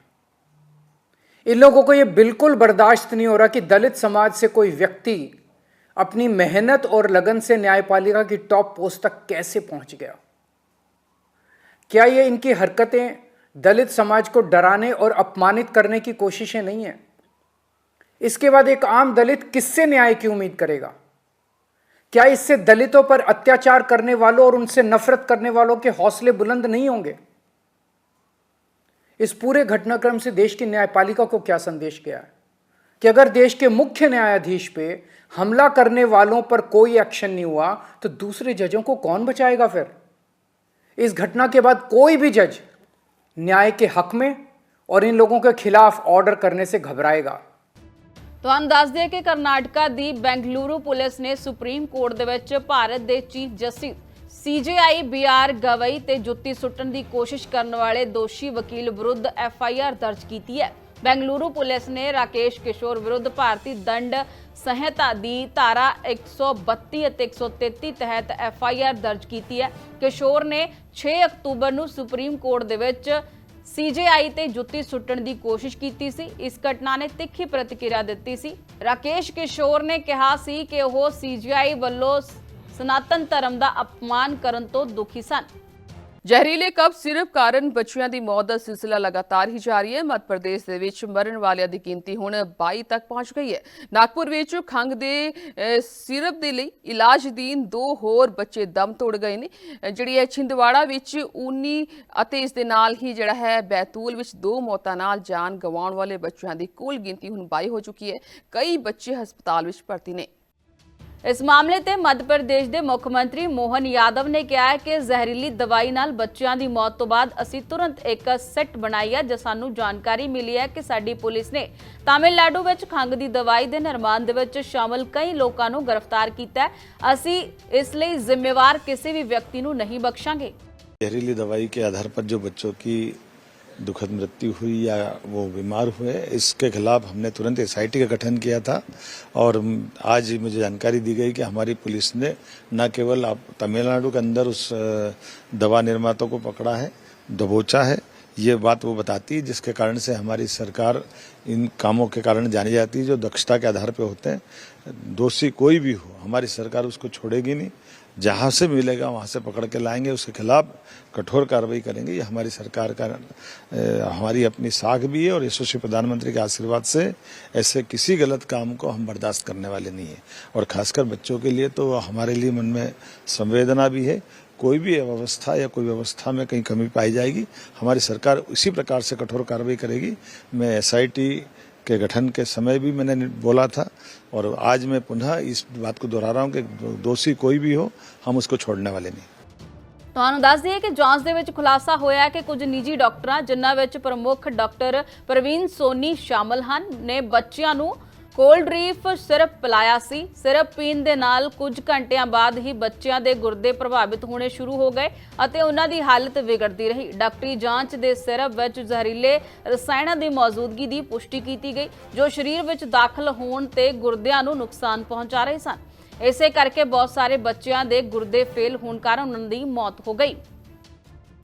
इन लोगों को यह बिल्कुल बर्दाश्त नहीं हो रहा कि दलित समाज से कोई व्यक्ति अपनी मेहनत और लगन से न्यायपालिका की टॉप पोस्ट तक कैसे पहुँच गया? क्या ये इनकी हरकतें दलित समाज को डराने और अपमानित करने की कोशिशें नहीं है? इसके बाद एक आम दलित किससे न्याय की उम्मीद करेगा? क्या इससे दलितों पर अत्याचार करने वालों और उनसे नफरत करने वालों के हौसले बुलंद नहीं होंगे? इस पूरे घटनाक्रम से देश की न्यायपालिका को क्या संदेश गया कि अगर देश के मुख्य न्यायाधीश पे हमला करने वालों पर कोई एक्शन नहीं हुआ तो दूसरे जजों को कौन बचाएगा फिर? इस घटना के बाद कोई भी जज न्याय के हक में और इन लोगों के खिलाफ ऑर्डर करने से घबराएगा। ਤੁਹਾਨੂੰ ਦੱਸ ਦਈਏ ਕਿ ਕਰਨਾਟਕਾ ਦੀ ਬੈਂਗਲੁਰੂ ਪੁਲਿਸ ਨੇ ਸੁਪਰੀਮ ਕੋਰਟ ਦੇ ਵਿੱਚ ਭਾਰਤ ਦੇ chief justice CJI B R Gavai ਜੁੱਤੀ ਸੁੱਟਣ ਦੀ ਕੋਸ਼ਿਸ਼ ਕਰਨ ਵਾਲੇ ਦੋਸ਼ੀ ਵਕੀਲ ਵਿਰੁੱਧ ਐਫਆਈਆਰ ਦਰਜ ਕੀਤੀ ਹੈ। ਬੈਂਗਲੁਰੂ ਪੁਲਿਸ ਨੇ ਰਾਕੇਸ਼ ਕਿਸ਼ੋਰ ਵਿਰੁੱਧ ਭਾਰਤੀ ਦੰਡ ਸੰਹਿਤਾ ਦੀ ਧਾਰਾ 132 ਅਤੇ 133 ਤਹਿਤ ਐਫਆਈਆਰ ਦਰਜ ਕੀਤੀ ਹੈ। ਕਿਸ਼ੋਰ ਨੇ 6 ਅਕਤੂਬਰ ਨੂੰ ਸੁਪਰੀਮ ਕੋਰਟ ਦੇ ਵਿੱਚ ਸੀਜੇਆਈ ਤੇ ਜੁੱਤੀ ਸੁੱਟਣ ਦੀ ਕੋਸ਼ਿਸ਼ ਕੀਤੀ ਸੀ। ਇਸ ਘਟਨਾ ਨੇ ਤਿੱਖੀ ਪ੍ਰਤੀਕਿਰਿਆ ਦਿੱਤੀ ਸੀ। ਰਾਕੇਸ਼ ਕਿਸ਼ੋਰ ਨੇ ਕਿਹਾ ਸੀ ਕਿ ਉਹ ਸੀਜੇਆਈ ਵੱਲੋਂ ਸਨਾਤਨ ਧਰਮ ਦਾ ਅਪਮਾਨ ਕਰਨ ਤੋਂ ਦੁਖੀ ਸਨ। ਜ਼ਹਿਰੀਲੇ ਕਬਜ਼ ਸਿਰਫ ਕਾਰਨ ਬੱਚਿਆਂ ਦੀ ਮੌਤ ਦਾ ਸਿਲਸਿਲਾ ਲਗਾਤਾਰ ਹੀ ਜਾਰੀ ਹੈ। ਮੱਧ ਪ੍ਰਦੇਸ਼ ਦੇ ਵਿੱਚ ਮਰਨ ਵਾਲਿਆਂ ਦੀ ਗਿਣਤੀ ਹੁਣ 22 ਤੱਕ ਪਹੁੰਚ ਗਈ ਹੈ। ਨਾਗਪੁਰ ਵਿੱਚ ਖੰਗ ਦੇ ਸਿਰਪ ਦੇ ਲਈ ਇਲਾਜ ਅਧੀਨ ਦੋ ਹੋਰ ਬੱਚੇ ਦਮ ਤੋੜ ਗਏ ਨੇ। ਜਿਹੜੀ ਹੈ ਛਿੰਦਵਾੜਾ ਵਿੱਚ 19 ਅਤੇ ਇਸ ਦੇ ਨਾਲ ਹੀ ਜਿਹੜਾ ਹੈ ਬੈਤੂਲ ਵਿੱਚ ਦੋ ਮੌਤਾਂ ਨਾਲ ਜਾਨ ਗਵਾਉਣ ਵਾਲੇ ਬੱਚਿਆਂ ਦੀ ਕੁੱਲ ਗਿਣਤੀ ਹੁਣ 22 ਹੋ ਚੁੱਕੀ ਹੈ। ਕਈ ਬੱਚੇ ਹਸਪਤਾਲ ਵਿੱਚ ਭਰਤੀ ਨੇ। ਇਸ ਮਾਮਲੇ ਤੇ ਮੱਧ ਪ੍ਰਦੇਸ਼ ਦੇ ਮੁੱਖ ਮੰਤਰੀ ਮੋਹਨ ਯਾਦਵ ਨੇ ਕਿਹਾ ਹੈ ਕਿ ਜ਼ਹਿਰੀਲੀ ਦਵਾਈ ਨਾਲ ਬੱਚਿਆਂ ਦੀ ਮੌਤ ਤੋਂ ਬਾਅਦ ਅਸੀਂ ਤੁਰੰਤ ਇੱਕ ਸੈੱਟ ਬਣਾਈ ਹੈ ਜੇ ਸਾਨੂੰ ਜਾਣਕਾਰੀ ਮਿਲੀ ਹੈ ਕਿ ਸਾਡੀ ਪੁਲਿਸ ਨੇ ਤਾਮਿਲਨਾਡੂ ਵਿੱਚ ਖੰਗ ਦੀ ਦਵਾਈ ਦੇ ਨਿਰਮਾਣ ਦੇ ਵਿੱਚ ਸ਼ਾਮਲ ਕਈ ਲੋਕਾਂ ਨੂੰ ਗ੍ਰਿਫਤਾਰ ਕੀਤਾ ਹੈ ਅਸੀਂ ਇਸ ਲਈ ਜ਼ਿੰਮੇਵਾਰ ਕਿਸੇ ਵੀ ਵਿਅਕਤੀ ਨੂੰ ਨਹੀਂ ਬਖਸ਼ਾਂਗੇ जहरीली दवाई के आधार पर जो बच्चों की दुखद मृत्यु हुई या वो बीमार हुए, इसके खिलाफ हमने तुरंत एसआईटी का गठन किया था और आज मुझे जानकारी दी गई कि हमारी पुलिस ने न केवल आप तमिलनाडु के अंदर उस दवा निर्माता को पकड़ा है, दबोचा है, ये बात वो बताती है जिसके कारण से हमारी सरकार इन कामों के कारण जानी जाती है जो दक्षता के आधार पर होते हैं, दोषी कोई भी हो, हमारी सरकार उसको छोड़ेगी नहीं। जहाँ से मिलेगा, वहाँ से पकड़ के लाएँगे, उसके खिलाफ कठोर कार्रवाई करेंगे। ये हमारी सरकार का हमारी अपनी साख भी है और यशस्वी प्रधानमंत्री के आशीर्वाद से ऐसे किसी गलत काम को हम बर्दाश्त करने वाले नहीं है। और खासकर बच्चों के लिए तो हमारे लिए मन में संवेदना भी है। कोई भी अव्यवस्था या कोई व्यवस्था में कहीं कमी पाई जाएगी, हमारी सरकार इसी प्रकार से कठोर कार्रवाई करेगी। मैं एसआईटी के गठन के समय भी मैंने बोला था और आज मैं पुनः इस बात को दोहरा रहा हूं कि दोषी कोई भी हो हम उसको छोड़ने वाले नहीं ਤੁਹਾਨੂੰ ਦੱਸ ਦਈਏ ਕਿ ਜਾਂਚ ਦੇ ਵਿੱਚ ਖੁਲਾਸਾ ਹੋਇਆ ਹੈ ਕਿ ਕੁਝ ਨਿੱਜੀ ਡਾਕਟਰਾਂ ਜਿਨ੍ਹਾਂ ਵਿੱਚ ਪ੍ਰਮੁੱਖ ਡਾਕਟਰ ਪ੍ਰਵੀਨ ਸੋਨੀ ਸ਼ਾਮਲ ਹਨ ਨੇ ਬੱਚਿਆਂ ਨੂੰ ਕੋਲਡ ਡ੍ਰੀਫ ਸਿਰਪ ਪਿਲਾਇਆ ਸੀ। ਸਿਰਪ ਪੀਣ ਦੇ ਨਾਲ ਕੁਝ ਘੰਟਿਆਂ ਬਾਅਦ ਹੀ ਬੱਚਿਆਂ ਦੇ ਗੁਰਦੇ ਪ੍ਰਭਾਵਿਤ ਹੋਣੇ ਸ਼ੁਰੂ ਹੋ ਗਏ ਅਤੇ ਉਹਨਾਂ ਦੀ ਹਾਲਤ ਵਿਗੜਦੀ ਰਹੀ। ਡਾਕਟਰੀ ਜਾਂਚ ਦੇ ਸਿਰਪ ਵਿੱਚ ਜ਼ਹਿਰੀਲੇ ਰਸਾਇਣਾਂ ਦੀ ਮੌਜੂਦਗੀ ਦੀ ਪੁਸ਼ਟੀ ਕੀਤੀ ਗਈ, ਜੋ ਸਰੀਰ ਵਿੱਚ ਦਾਖਲ ਹੋਣ ਤੇ ਗੁਰਦਿਆਂ ਨੂੰ ਨੁਕਸਾਨ ਪਹੁੰਚਾ ਰਹੇ ਸਨ। ਇਸੇ ਕਰਕੇ ਬਹੁਤ ਸਾਰੇ ਬੱਚਿਆਂ ਦੇ ਗੁਰਦੇ ਫੇਲ ਹੋਣ ਕਾਰਨ ਉਹਨਾਂ ਦੀ ਮੌਤ ਹੋ ਗਈ।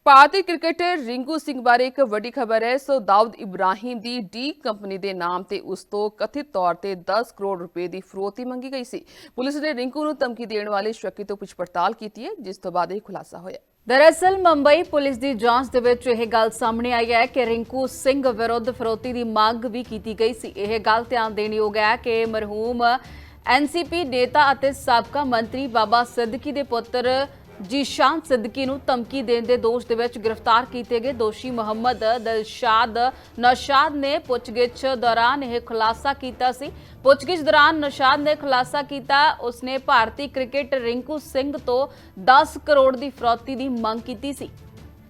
ਭਾਰਤੀ ਕ੍ਰਿਕਟਰ ਰਿੰਕੂ ਸਿੰਘ ਬਾਰੇ ਇੱਕ ਵੱਡੀ ਖਬਰ ਹੈ। ਸੋ ਦਾਊਦ ਇਬਰਾਹਿਮ ਦੀ ਡੀ ਕੰਪਨੀ ਦੇ ਨਾਮ ਤੇ ਉਸ ਤੋਂ ਕਥਿਤ ਤੌਰ ਤੇ 10 ਕਰੋੜ ਰੁਪਏ ਦੀ ਫਰੋਤੀ ਮੰਗੀ ਗਈ ਸੀ। ਪੁਲਿਸ ਨੇ ਰਿੰਕੂ ਨੂੰ ਧਮਕੀ ਦੇਣ ਵਾਲੇ ਸ਼ੱਕੀ ਤੋਂ ਪੁੱਛ ਪੜਤਾਲ ਕੀਤੀ ਹੈ, ਜਿਸ ਤੋਂ ਬਾਅਦ ਇਹ ਖੁਲਾਸਾ ਹੋਇਆ। ਦਰਅਸਲ ਮੁੰਬਈ ਪੁਲਿਸ ਦੀ ਜਾਂਚ ਦੇ ਵਿੱਚ ਇਹ ਗੱਲ ਸਾਹਮਣੇ ਆਈ ਹੈ ਕਿ ਰਿੰਕੂ ਸਿੰਘ ਵਿਰੁੱਧ ਫਰੋਤੀ ਦੀ ਮੰਗ ਵੀ ਕੀਤੀ ਗਈ ਸੀ। ਇਹ ਗੱਲ ਧਿਆਨ ਦੇਣ ਯੋਗ ਹੈ ਕਿ ਮਰਹੂਮ ਐਨਸੀਪੀ ਨੇਤਾ ਅਤੇ ਸਾਬਕਾ ਮੰਤਰੀ ਬਾਬਾ ਸਿੱਦਕੀ ਦੇ ਪੁੱਤਰ ਜੀਸ਼ਾਨ ਸਿੱਦਕੀ ਨੂੰ ਧਮਕੀ ਦੇਣ ਦੇ ਦੋਸ਼ ਦੇ ਵਿੱਚ ਗ੍ਰਿਫਤਾਰ ਕੀਤੇ ਗਏ ਦੋਸ਼ੀ ਮੁਹੰਮਦ ਦਿਲਸ਼ਾਦ ਨਸ਼ਾਦ ਨੇ ਪੁੱਛਗਿੱਛ ਦੌਰਾਨ ਇਹ ਖੁਲਾਸਾ ਕੀਤਾ ਸੀ। ਪੁੱਛਗਿੱਛ ਦੌਰਾਨ ਨਸ਼ਾਦ ਨੇ ਖੁਲਾਸਾ ਕੀਤਾ। ਉਸਨੇ ਭਾਰਤੀ ਕ੍ਰਿਕਟ ਰਿੰਕੂ ਸਿੰਘ ਤੋਂ 10 ਕਰੋੜ ਦੀ ਫਰੌਤੀ ਦੀ ਮੰਗ ਕੀਤੀ ਸੀ।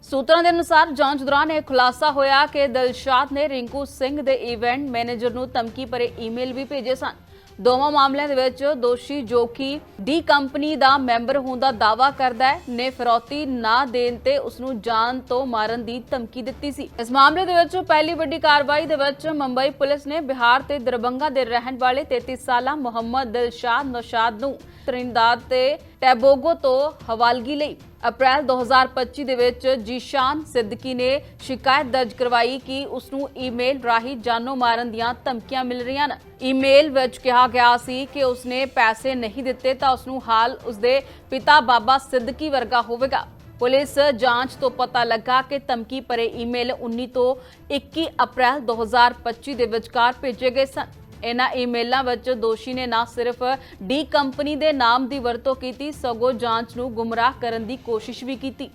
ਸੂਤਰਾਂ ਦੇ ਅਨੁਸਾਰ ਜਾਂਚ ਦੌਰਾਨ ਇਹ ਖੁਲਾਸਾ ਹੋਇਆ ਕਿ ਦਿਲਸ਼ਾਦ ਨੇ ਰਿੰਕੂ ਸਿੰਘ ਦੇ ਇਵੈਂਟ ਮੈਨੇਜਰ ਨੂੰ ਧਮਕੀ ਭਰੇ ਈਮੇਲ ਵੀ ਭੇਜੇ ਸਨ। ਦੋਵਾਂ ਮਾਮਲਿਆਂ ਦੇ ਵਿੱਚ ਦੋਸ਼ੀ ਜੋ ਕਿ ਡੀ ਕੰਪਨੀ ਦਾ ਮੈਂਬਰ ਹੋਣ ਦਾ ਦਾਅਵਾ ਕਰਦਾ ਹੈ, ਨੇ ਫਿਰੌਤੀ ਨਾ ਦੇਣ ਤੇ ਉਸ ਨੂੰ ਜਾਨ ਤੋਂ ਮਾਰਨ ਦੀ ਧਮਕੀ ਦਿੱਤੀ ਸੀ। ਇਸ ਮਾਮਲੇ ਦੇ ਵਿੱਚ ਪਹਿਲੀ ਵੱਡੀ ਕਾਰਵਾਈ ਦੇ ਵਿੱਚ ਮੁੰਬਈ ਪੁਲਿਸ ਨੇ ਬਿਹਾਰ ਤੇ ਦਰਬੰਗਾ ਦੇ ਰਹਿਣ ਵਾਲੇ 33 ਸਾਲਾ ਮੁਹੰਮਦ ਦਿਲਸ਼ਾਦ ਨੌਸ਼ਾਦ ਨੂੰ ਤ੍ਰਿੰਦਾਦ ਤੇ ਟੈਬੋਗੋ ਤੋਂ ਹਵਾਲਗੀ ਲਈ ਅਪ੍ਰੈਲ 2025 ਦੇ ਵਿੱਚ ਜੀਸ਼ਾਨ ਸਿੱਦਕੀ ਨੇ ਸ਼ਿਕਾਇਤ ਦਰਜ ਕਰਵਾਈ ਕਿ ਉਸ ਨੂੰ ਈਮੇਲ ਰਾਹੀਂ ਜਾਨੋਂ ਮਾਰਨ ਦੀਆਂ ਧਮਕੀਆਂ ਮਿਲ ਰਹੀਆਂ ਹਨ। ਈਮੇਲ ਵਿੱਚ ਕਿਹਾ ਗਿਆ ਸੀ ਕਿ ਉਸਨੇ ਪੈਸੇ ਨਹੀਂ ਦਿੱਤੇ ਤਾਂ ਉਸ ਨੂੰ ਹਾਲ ਉਸਦੇ ਪਿਤਾ ਬਾਬਾ ਸਿੱਦਕੀ ਵਰਗਾ ਹੋਵੇਗਾ। ਪੁਲਿਸ ਜਾਂਚ ਤੋਂ ਪਤਾ ਲੱਗਾ ਕਿ ਧਮਕੀ ਭਰੇ ਈਮੇਲ 19 ਤੋਂ 21 ਅਪ੍ਰੈਲ 2025 ਦੇ ਵਿਚਕਾਰ ਭੇਜੇ ਗਏ ਸਨ। ਇਹਨਾਂ ਈਮੇਲਾਂ ਵਿੱਚ ਦੋਸ਼ੀ ਨੇ ਨਾ ਸਿਰਫ ਡੀ ਕੰਪਨੀ ਦੇ ਨਾਮ ਦੀ ਵਰਤੋਂ ਕੀਤੀ, ਸਗੋਂ ਜਾਂਚ ਨੂੰ ਗੁੰਮਰਾਹ ਕਰਨ ਦੀ ਕੋਸ਼ਿਸ਼ ਵੀ ਕੀਤੀ।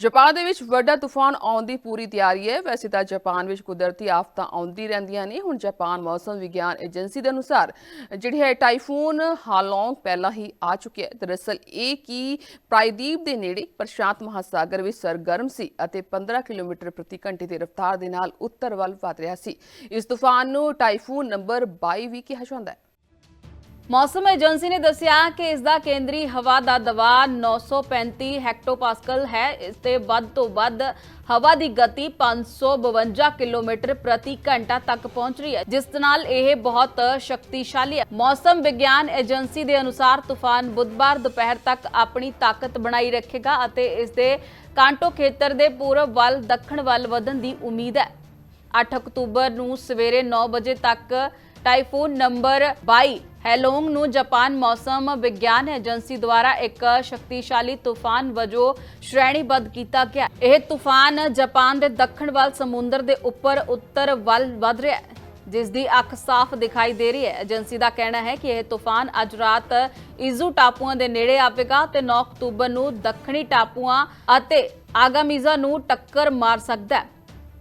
ਜਾਪਾਨ ਦੇ ਵਿੱਚ ਵੱਡਾ ਤੂਫਾਨ ਆਉਣ ਦੀ ਪੂਰੀ ਤਿਆਰੀ ਹੈ। ਵੈਸੇ ਤਾਂ ਜਾਪਾਨ ਵਿੱਚ ਕੁਦਰਤੀ ਆਫਤਾਂ ਆਉਂਦੀ ਰਹਿੰਦੀਆਂ ਨੇ। ਹੁਣ ਜਾਪਾਨ ਮੌਸਮ ਵਿਗਿਆਨ ਏਜੰਸੀ ਦੇ ਅਨੁਸਾਰ ਜਿਹੜੀ ਹੈ ਟਾਈਫੂਨ ਹਾਲੌਂਗ ਪਹਿਲਾਂ ਹੀ ਆ ਚੁੱਕਿਆ ਹੈ। ਦਰਅਸਲ ਇਹ ਕੀ ਪ੍ਰਾਇਦੀਪ ਦੇ ਨੇੜੇ ਪ੍ਰਸ਼ਾਂਤ ਮਹਾਸਾਗਰ ਵਿੱਚ ਸਰਗਰਮ ਸੀ ਅਤੇ 15 ਕਿਲੋਮੀਟਰ ਪ੍ਰਤੀ ਘੰਟੇ ਦੀ ਰਫ਼ਤਾਰ ਦੇ ਨਾਲ ਉੱਤਰ ਵੱਲ ਵਧ ਰਿਹਾ ਸੀ। ਇਸ ਤੂਫਾਨ ਨੂੰ ਟਾਈਫੂਨ ਨੰਬਰ 22 ਵੀ ਕਿਹਾ ਜਾਂਦਾ ਹੈ। ਮੌਸਮ ਏਜੰਸੀ ਨੇ ਦੱਸਿਆ ਕਿ ਇਸ ਦਾ ਕੇਂਦਰੀ ਹਵਾ ਦਾ ਦਬਾਅ 935 ਹੈਕਟੋਪਾਸਕਲ ਹੈ। ਇਸ ਤੇ ਵੱਧ ਤੋਂ ਵੱਧ ਹਵਾ ਦੀ ਗਤੀ 552 ਕਿਲੋਮੀਟਰ ਪ੍ਰਤੀ ਘੰਟਾ ਤੱਕ ਪਹੁੰਚ ਰਹੀ ਹੈ, ਜਿਸ ਨਾਲ ਇਹ ਬਹੁਤ ਸ਼ਕਤੀਸ਼ਾਲੀ ਹੈ। ਮੌਸਮ ਵਿਗਿਆਨ ਏਜੰਸੀ ਦੇ ਅਨੁਸਾਰ ਤੂਫਾਨ ਬੁੱਧਵਾਰ ਦੁਪਹਿਰ ਤੱਕ ਆਪਣੀ ਤਾਕਤ ਬਣਾਈ ਰੱਖੇਗਾ ਅਤੇ ਇਸ ਦੇ ਕਾਂਟੋ ਖੇਤਰ ਦੇ ਪੂਰਬ ਵੱਲ, ਦੱਖਣ ਵੱਲ ਵਧਣ ਦੀ ਉਮੀਦ ਹੈ। 8 ਅਕਤੂਬਰ ਨੂੰ ਸਵੇਰੇ 9 ਵਜੇ ਤੱਕ ਟਾਈਫੂਨ ਨੰਬਰ 22 ਹੈਲੋਂਗ ਨੂੰ ਜਾਪਾਨ ਮੌਸਮ ਵਿਗਿਆਨ ਏਜੰਸੀ ਦੁਆਰਾ ਇੱਕ ਸ਼ਕਤੀਸ਼ਾਲੀ ਤੂਫਾਨ ਵਜੋਂ ਸ਼੍ਰੇਣੀਬੱਧ ਕੀਤਾ ਗਿਆ। ਇਹ ਤੂਫਾਨ ਜਾਪਾਨ ਦੇ ਦੱਖਣ ਵੱਲ ਸਮੁੰਦਰ ਦੇ ਉੱਪਰ ਉੱਤਰ ਵੱਲ ਵਧ ਰਿਹਾ ਹੈ, ਜਿਸ ਦੀ ਅੱਖ ਸਾਫ਼ ਦਿਖਾਈ ਦੇ ਰਹੀ ਹੈ। ਏਜੰਸੀ ਦਾ ਕਹਿਣਾ ਹੈ ਕਿ ਇਹ ਤੂਫਾਨ ਅੱਜ ਰਾਤ ਇਜ਼ੂ ਟਾਪੂਆਂ ਦੇ ਨੇੜੇ ਆਵੇਗਾ ਤੇ 9 ਅਕਤੂਬਰ ਨੂੰ ਦੱਖਣੀ ਟਾਪੂਆਂ ਅਤੇ ਆਗਾਮੀਜ਼ਾ ਨੂੰ ਟੱਕਰ ਮਾਰ ਸਕਦਾ ਹੈ।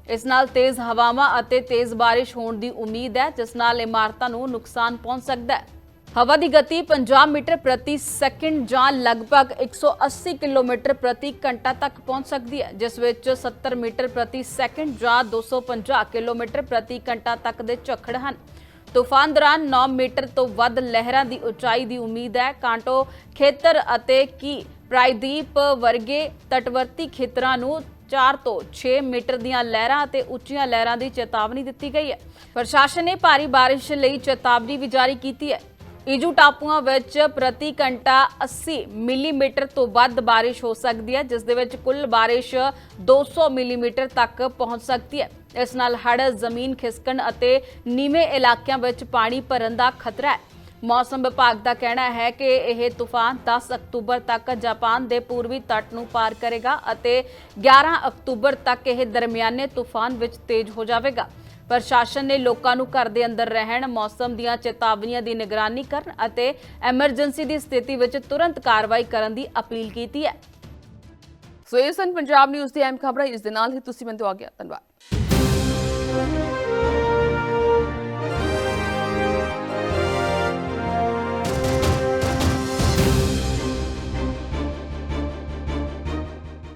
ਇਸ ਨਾਲ ਤੇਜ਼ ਹਵਾਵਾਂ ਅਤੇ ਤੇਜ਼ ਬਾਰਿਸ਼ ਹੋਣ ਦੀ ਉਮੀਦ ਹੈ, ਜਿਸ ਨਾਲ ਇਮਾਰਤਾਂ ਨੂੰ ਨੁਕਸਾਨ ਪਹੁੰਚ ਸਕਦਾ ਹੈ। ਹਵਾ ਦੀ ਗਤੀ 50 ਮੀਟਰ ਪ੍ਰਤੀ ਸੈਕਿੰਡ ਜਾਂ ਲਗਭਗ 180 ਕਿਲੋਮੀਟਰ ਪ੍ਰਤੀ ਘੰਟਾ ਤੱਕ ਪਹੁੰਚ ਸਕਦੀ ਹੈ, ਜਿਸ ਵਿੱਚ 70 ਮੀਟਰ ਪ੍ਰਤੀ ਸੈਕਿੰਡ ਜਾਂ 250 ਕਿਲੋਮੀਟਰ ਪ੍ਰਤੀ ਘੰਟਾ ਤੱਕ ਦੇ ਝੱਖੜ ਹਨ। ਤੂਫਾਨ ਦੌਰਾਨ 9 ਮੀਟਰ ਤੋਂ ਵੱਧ ਲਹਿਰਾਂ ਦੀ ਉਚਾਈ ਦੀ ਉਮੀਦ ਹੈ। ਕਾਂਟੋ ਖੇਤਰ ਅਤੇ ਕੀ ਪ੍ਰਾਇਦੀਪ ਵਰਗੇ ਤਟਵਰਤੀ ਖੇਤਰਾਂ ਨੂੰ 4 ਤੋਂ 6 ਮੀਟਰ ਦੀਆਂ ਲਹਿਰਾਂ ਅਤੇ ਉੱਚੀਆਂ ਲਹਿਰਾਂ ਦੀ ਚੇਤਾਵਨੀ ਦਿੱਤੀ ਗਈ ਹੈ। ਪ੍ਰਸ਼ਾਸਨ ਨੇ ਭਾਰੀ ਬਾਰਿਸ਼ ਲਈ ਚੇਤਾਵਨੀ ਵੀ ਜਾਰੀ ਕੀਤੀ ਹੈ। ਇਜੂ ਟਾਪੂਆਂ ਵਿੱਚ ਪ੍ਰਤੀ ਘੰਟਾ 80 ਮਿਲੀਮੀਟਰ ਤੋਂ ਵੱਧ ਬਾਰਿਸ਼ ਹੋ ਸਕਦੀ ਹੈ, ਜਿਸ ਦੇ ਵਿੱਚ ਕੁੱਲ ਬਾਰਿਸ਼ 200 ਮਿਲੀਮੀਟਰ ਤੱਕ ਪਹੁੰਚ ਸਕਦੀ ਹੈ। ਇਸ ਨਾਲ ਹੜ੍ਹ, ਜ਼ਮੀਨ ਖਿਸਕਣ ਅਤੇ ਨੀਵੇਂ ਇਲਾਕਿਆਂ ਵਿੱਚ ਪਾਣੀ ਭਰਨ ਦਾ ਖਤਰਾ ਹੈ। ਮੌਸਮ ਵਿਭਾਗ ਦਾ ਕਹਿਣਾ ਹੈ ਕਿ ਇਹ ਤੂਫਾਨ 10 ਅਕਤੂਬਰ ਤੱਕ ਜਾਪਾਨ ਦੇ ਪੂਰਬੀ ਤੱਟ ਨੂੰ ਪਾਰ ਕਰੇਗਾ ਅਤੇ 11 ਅਕਤੂਬਰ ਤੱਕ ਇਹ ਦਰਮਿਆਨੇ ਤੂਫਾਨ ਵਿੱਚ ਤੇਜ਼ ਹੋ ਜਾਵੇਗਾ। ਪ੍ਰਸ਼ਾਸਨ ਨੇ ਲੋਕਾਂ ਨੂੰ ਘਰ ਦੇ ਅੰਦਰ ਰਹਿਣ, ਮੌਸਮ ਦੀਆਂ ਚੇਤਾਵਨੀਆਂ ਦੀ ਨਿਗਰਾਨੀ ਕਰਨ ਅਤੇ ਐਮਰਜੈਂਸੀ ਦੀ ਸਥਿਤੀ ਵਿੱਚ ਤੁਰੰਤ ਕਾਰਵਾਈ ਕਰਨ ਦੀ ਅਪੀਲ ਕੀਤੀ ਹੈ। ਸੋ ਇਹ ਸਨ ਪੰਜਾਬ ਨਿਊਜ਼ ਦੀ ਅਹਿਮ ਖਬਰਾਂ ਇਸ ਦੇ ਨਾਲ ਹੀ ਤੁਸੀਂ ਮੈਨੂੰ ਆ। ਗਿਆ ਧੰਨਵਾਦ।